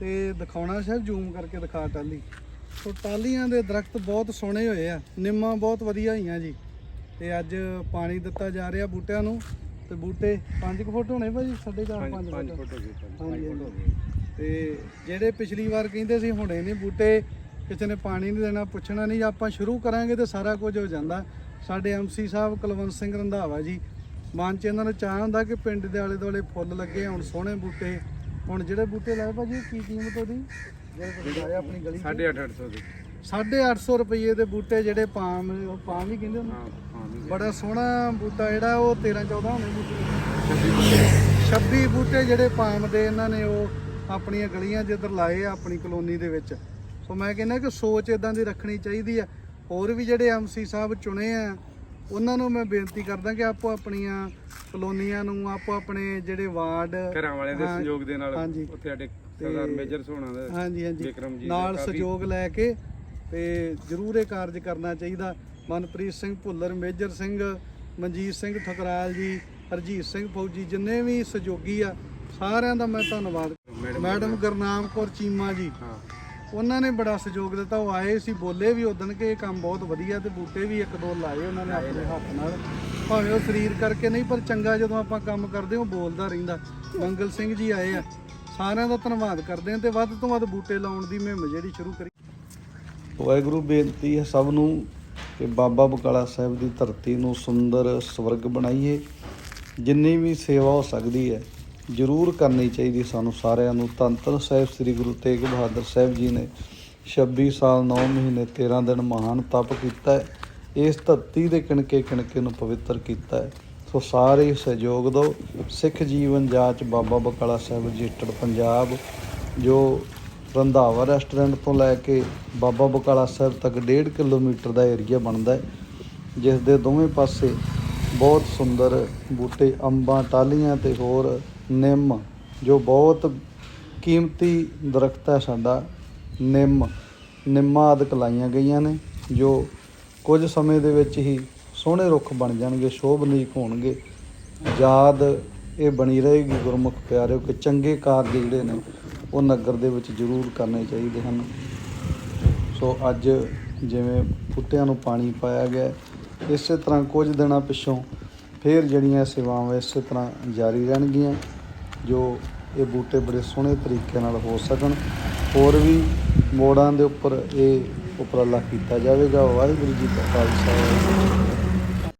ਤੇ ਦਿਖਾਉਣਾ ਸ਼ਾਇਦ ਜ਼ੂਮ ਕਰਕੇ ਦਿਖਾ ਟਾਲੀ ਸੋ ਟਾਲੀਆਂ ਦੇ ਦਰਖਤ ਬਹੁਤ ਸੋਹਣੇ ਹੋਏ ਆ ਨਿੰਮਾਂ ਬਹੁਤ ਵਧੀਆ ਹੋਈਆਂ ਜੀ। ਤੇ ਅੱਜ ਪਾਣੀ ਦਿੱਤਾ ਜਾ ਰਿਹਾ ਬੂਟਿਆਂ ਨੂੰ ਤੇ ਬੂਟੇ 5 ਫੁੱਟ ਹੋਣੇ ਭਾਜੀ? ਸਾਢੇ ਚਾਰ 5 ਪੰਜ ਫੁੱਟ। ਫੁੱਟ ਹੋ ਪੰਜ। ਗਏ। ਤੇ ਜਿਹੜੇ ਪਿਛਲੀ ਵਾਰ ਕਹਿੰਦੇ ਸੀ ਹੁਣੇ ਨਹੀਂ ਬੂਟੇ ਕਿਸੇ ਨੇ ਪਾਣੀ ਨਹੀਂ ਦੇਣਾ ਪੁੱਛਣਾ ਨਹੀਂ ਆਪਾਂ ਸ਼ੁਰੂ ਕਰਾਂਗੇ ਤੇ ਸਾਰਾ ਕੁਝ ਹੋ ਜਾਂਦਾ। ਸਾਡੇ ਐਮਸੀ ਸਾਹਿਬ ਕੁਲਵੰਤ ਸਿੰਘ ਰੰਧਾਵਾ ਜੀ ਮਨ ਚ ਇਹਨਾਂ ਨੂੰ ਚਾਹ ਹੁੰਦਾ ਕਿ ਪਿੰਡ ਦੇ ਆਲੇ ਦੁਆਲੇ ਫੁੱਲ ਲੱਗੇ ਹੁਣ ਸੋਹਣੇ ਬੂਟੇ। ਹੁਣ ਜਿਹੜੇ ਬੂਟੇ ਲਾਏ ਭਾਜੀ ਕੀ ਕੀਮਤ ਉਹਦੀ? ਜਿਹੜੇ ਲਾਏ ਆਪਣੀ ਗਲੀ 'ਚ? ਸਾਢੇ ਅੱਠ ਅੱਠ ਸੌ ਦੇ 850 ਰੁਪਏ ਦੇ ਬੂਟੇ ਜਿਹੜੇ ਪਾਮ ਉਹ ਪਾਮ ਹੀ ਕਹਿੰਦੇ ਉਹਨੂੰ? ਹਾਂ ਬੜਾ ਸੋਹਣਾ ਬੂਟਾ ਜਿਹੜਾ ਉਹ 13 14 ਹੋਣੇ ਬੂਟੇ। ਛੱਬੀ ਫੁੱਟ 26 ਬੂਟੇ ਜਿਹੜੇ ਪਾਮ ਦੇ ਇਹਨਾਂ ਨੇ ਉਹ ਆਪਣੀਆਂ ਗਲੀਆਂ 'ਚ ਇੱਧਰ ਲਾਏ ਆ ਆਪਣੀ ਕਲੋਨੀ ਦੇ ਵਿੱਚ। ਸੋ ਮੈਂ ਕਹਿੰਦਾ ਕਿ ਸੋਚ ਇਦਾਂ ਦੀ ਰੱਖਣੀ ਚਾਹੀਦੀ ਆ। ਹੋਰ ਵੀ ਜਿਹੜੇ ਐਮਸੀ ਸਾਹਿਬ ਚੁਣੇ ਆ ਉਹਨਾਂ ਨੂੰ ਮੈਂ ਬੇਨਤੀ ਕਰਦਾ ਕਿ ਆਪੋ ਆਪਣੀਆਂ ਕਲੋਨੀਆਂ ਨੂੰ ਆਪੋ ਆਪਣੇ ਜਿਹੜੇ ਵਾਰਡ ਘਰਾਂ ਵਾਲਿਆਂ ਦੇ ਸਹਿਯੋਗ ਦੇ ਨਾਲ ਹਾਂਜੀ। ਉੱਥੇ ਸਾਡੇ ਸਰਦਾਰ ਮੇਜਰ ਸੋਹਣਾ ਦਾ ਹਾਂਜੀ ਹਾਂਜੀ। ਵਿਕਰਮ ਜੀ ਨਾਲ ਸਹਿਯੋਗ ਲੈ ਕੇ ਤੇ ਜ਼ਰੂਰ ਇਹ ਕਾਰਜ ਕਰਨਾ ਚਾਹੀਦਾ। ਮਨਪ੍ਰੀਤ ਸਿੰਘ ਭੁੱਲਰ ਮੇਜਰ ਸਿੰਘ ਮਨਜੀਤ ਸਿੰਘ ਠਕਰਾਲ ਜੀ ਹਰਜੀਤ ਸਿੰਘ ਫੌਜੀ ਜਿੰਨੇ ਵੀ ਸਹਿਯੋਗੀ ਆ ਸਾਰਿਆਂ ਦਾ ਮੈਂ ਧੰਨਵਾਦ। Madam madam Gurnam Kaur Cheema ji. ਹਾਂ। ਉਹਨਾਂ ਨੇ ਬੜਾ ਸਹਿਯੋਗ ਦਿੱਤਾ, ਉਹ ਆਏ ਸੀ, ਬੋਲੇ ਵੀ ਉਦਣ ਕਿ ਇਹ ਕੰਮ ਬਹੁਤ ਵਧੀਆ ਤੇ ਬੂਟੇ ਵੀ ਇੱਕ ਦੋ ਲਾਏ ਉਹਨਾਂ ਨੇ ਆਪਣੇ ਹੱਥ ਨਾਲ। ਭਾਵੇਂ ਉਹ ਸਰੀਰ ਕਰਕੇ ਨਹੀਂ, ਪਰ ਚੰਗਾ ਜਦੋਂ ਆਪਾਂ ਕੰਮ ਕਰਦੇ ਉਹ ਬੋਲਦਾ ਰਹਿੰਦਾ। ਮੰਗਲ ਸਿੰਘ ਜੀ ਆਏ ਆ। ਸਾਰਿਆਂ ਦਾ ਧੰਨਵਾਦ ਕਰਦੇ ਹਾਂ ਤੇ ਵੱਧ ਤੋਂ ਵੱਧ ਬੂਟੇ ਲਾਉਣ ਦੀ ਮੁਹਿੰਮ ਜਿਹੜੀ ਸ਼ੁਰੂ ਕਰੀ। ਵਾਹਿਗੁਰੂ, ਬੇਨਤੀ ਹੈ ਸਭ ਨੂੰ ਕਿ ਬਾਬਾ ਬਕਾਲਾ ਸਾਹਿਬ ਦੀ ਧਰਤੀ ਨੂੰ ਸੁੰਦਰ ਸਵਰਗ ਬਣਾਈਏ। ਜਿੰਨੀ ਵੀ ਸੇਵਾ ਹੋ ਸਕਦੀ ਹੈ ਜ਼ਰੂਰ ਕਰਨੀ ਚਾਹੀਦੀ ਸਾਨੂੰ ਸਾਰਿਆਂ ਨੂੰ। ਧੰਨ ਧੰਨ ਸਾਹਿਬ ਸ੍ਰੀ ਗੁਰੂ ਤੇਗ ਬਹਾਦਰ ਸਾਹਿਬ ਜੀ ਨੇ 26 ਸਾਲ 9 ਮਹੀਨੇ 13 ਦਿਨ ਮਹਾਨ ਤਪ ਕੀਤਾ ਹੈ। ਇਸ ਧਰਤੀ ਦੇ ਕਿਣਕੇ ਕਿਣਕੇ ਨੂੰ ਪਵਿੱਤਰ ਕੀਤਾ ਹੈ। ਸੋ ਸਾਰੇ ਸਹਿਯੋਗ ਦਿਓ। ਸਿੱਖ ਜੀਵਨ ਜਾਂਚ ਬਾਬਾ ਬਕਾਲਾ ਸਾਹਿਬ ਰਜਿਸਟਰਡ ਪੰਜਾਬ, ਜੋ ਰੰਧਾਵਾ ਰੈਸਟੋਰੈਂਟ ਤੋਂ ਲੈ ਕੇ ਬਾਬਾ ਬਕਾਲਾ ਸਾਹਿਬ ਤੱਕ 1.5 ਕਿਲੋਮੀਟਰ ਦਾ ਏਰੀਆ ਬਣਦਾ ਹੈ, ਜਿਸ ਦੇ ਦੋਵੇਂ ਪਾਸੇ ਬਹੁਤ ਸੁੰਦਰ ਬੂਟੇ, ਅੰਬਾਂ ਟਾਲੀਆਂ ਤੇ ਹੋਰ ਨਿੰਮ, ਜੋ ਬਹੁਤ ਕੀਮਤੀ ਦਰਖਤ ਹੈ ਸਾਡਾ, ਨਿੰਮ। ਨਿੰਮਾਂ ਆਦਿਕ ਲਾਈਆਂ ਗਈਆਂ ਨੇ, ਜੋ ਕੁਝ ਸਮੇਂ ਦੇ ਵਿੱਚ ਹੀ ਸੋਹਣੇ ਰੁੱਖ ਬਣ ਜਾਣਗੇ ਸ਼ੋਭਨੀਕ ਹੋਣਗੇ। ਯਾਦ ਇਹ ਬਣੀ ਰਹੇਗੀ, ਗੁਰਮੁਖ ਪਿਆਰਿਓ, ਕਿ ਚੰਗੇ ਕਾਰਜ ਜਿਹੜੇ ਨੇ, ਉਹ ਨਗਰ ਦੇ ਵਿੱਚ ਜ਼ਰੂਰ ਕਰਨੇ ਚਾਹੀਦੇ ਹਨ। ਸੋ ਅੱਜ ਜਿਵੇਂ ਬੂਟਿਆਂ ਨੂੰ ਪਾਣੀ ਪਾਇਆ ਗਿਆ ਇਸੇ ਤਰ੍ਹਾਂ ਕੁਝ ਦਿਨਾਂ ਪਿੱਛੋਂ ਫਿਰ ਜਿਹੜੀਆਂ ਸੇਵਾਵਾਂ ਇਸੇ ਤਰ੍ਹਾਂ ਜਾਰੀ ਰਹਿਣਗੀਆਂ, ਜੋ ਇਹ ਬੂਟੇ ਬੜੇ ਸੋਹਣੇ ਤਰੀਕੇ ਨਾਲ ਹੋ ਸਕਣ। ਹੋਰ ਵੀ ਮੋੜਾਂ ਦੇ ਉੱਪਰ ਇਹ ਉਪਰਾਲਾ ਕੀਤਾ ਜਾਵੇਗਾ। ਵਾਹਿਗੁਰੂ ਜੀ ਕਾ ਖਾਲਸਾ।